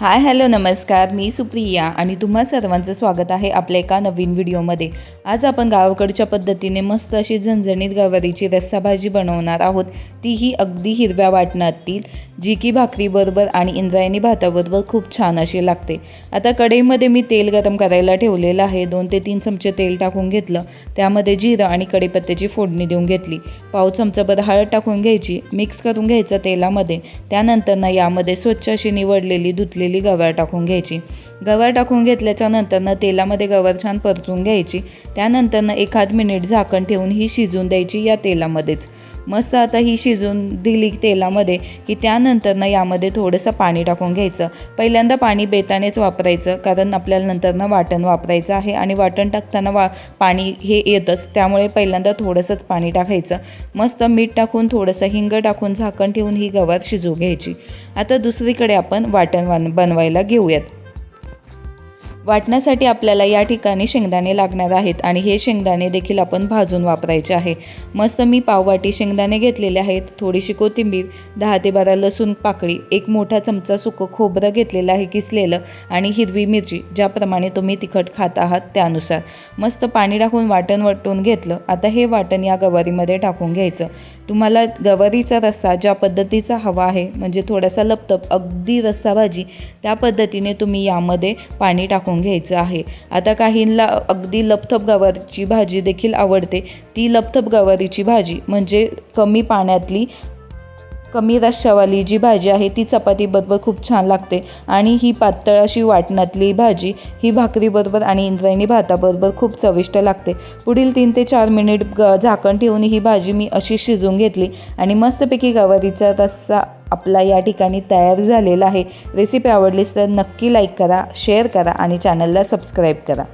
Hi hello नमस्कार. मी सुप्रिया आणि तुम्हा सर्वांचं स्वागत आहे आपल्या एका नवीन व्हिडिओमध्ये. आज आपण गावाकडच्या पद्धतीने मस्त अशी झणझणीत गवारीची रस्सा भाजी बनवणार आहोत. तीही अगदी हिरव्या वाटणातील जी की भाकरीबरोबर आणि इंद्रायणी भाताबरोबर खूप छान अशी लागते. आता कढईमध्ये मी तेल गरम करायला ठेवलेलं आहे. दोन ते तीन चमचे तेल टाकून घेतलं. त्यामध्ये जिरं आणि कढीपत्त्याची फोडणी देऊन घेतली. पाव चमचाभर हळद टाकून घ्यायची. मिक्स करून घ्यायचं तेलामध्ये. त्यानंतर ना यामध्ये स्वच्छ अशी निवडलेली भाजलेली गवार टाकून घ्यायची. गवार टाकून घेतल्याच्या नंतरनं तेलामध्ये गवार छान परतून घ्यायची. त्यानंतरनं एखाद मिनिट झाकण ठेवून ही शिजून द्यायची या तेलामध्येच. मस्त आता ही शिजून दिली तेलामध्ये की त्यानंतरनं यामध्ये थोडंसं पाणी टाकून घ्यायचं. पहिल्यांदा पाणी बेतानेच वापरायचं कारण आपल्याला नंतरनं वाटण वापरायचं आहे आणि वाटण टाकताना वा पाणी हे येतंच. त्यामुळे पहिल्यांदा थोडंसंच पाणी टाकायचं. मस्त मीठ टाकून थोडंसं हिंग टाकून झाकण ठेवून ही गवार शिजू घ्यायची. आता दुसरीकडे आपण वाटण वान बनवायला घेऊयात. वाटण्यासाठी आपल्याला या ठिकाणी शेंगदाणे लागणार आहेत आणि हे शेंगदाणे देखील आपण भाजून वापरायचे आहे. मस्त मी पाववाटी शेंगदाणे घेतलेले आहेत. थोडीशी कोथिंबीर दहा ते बारा लसूण पाकळी एक मोठा चमचा सुकं खोबरं घेतलेलं आहे किसलेलं आणि हिरवी मिरची ज्याप्रमाणे तुम्ही तिखट खात आहात त्यानुसार. मस्त पाणी टाकून वाटण वाटून घेतलं. आता हे वाटण या गवारीमध्ये टाकून घ्यायचं. तुम्हाला गवारीचा रस्सा ज्या पद्धतीचा हवा आहे म्हणजे थोडासा लपतप अगदी रस्सा भाजी त्या पद्धतीने तुम्ही यामध्ये पाणी टाकून घ्यायचं आहे. आता काहींना अगदी लपथप गवारीची भाजी देखील आवडते. ती लपथप गवारीची भाजी म्हणजे कमी पाण्यातली कमी रश्शावाली जी भाजी आहे ती चपातीबरोबर खूप छान लागते. आणि ही पातळ अशी वाटणातली भाजी ही भाकरीबरोबर आणि इंद्रायणी भाताबरोबर खूप चविष्ट लागते. पुढील तीन ते चार मिनिट ग झाकण ठेवून ही भाजी मी अशी शिजून घेतली. आणि मस्तपैकी गवारीचा रस्सा आपला या ठिकाणी तयार झालेला आहे. रेसिपी आवडलीच तर नक्की लाईक करा शेअर करा आणि चॅनलला सबस्क्राईब करा.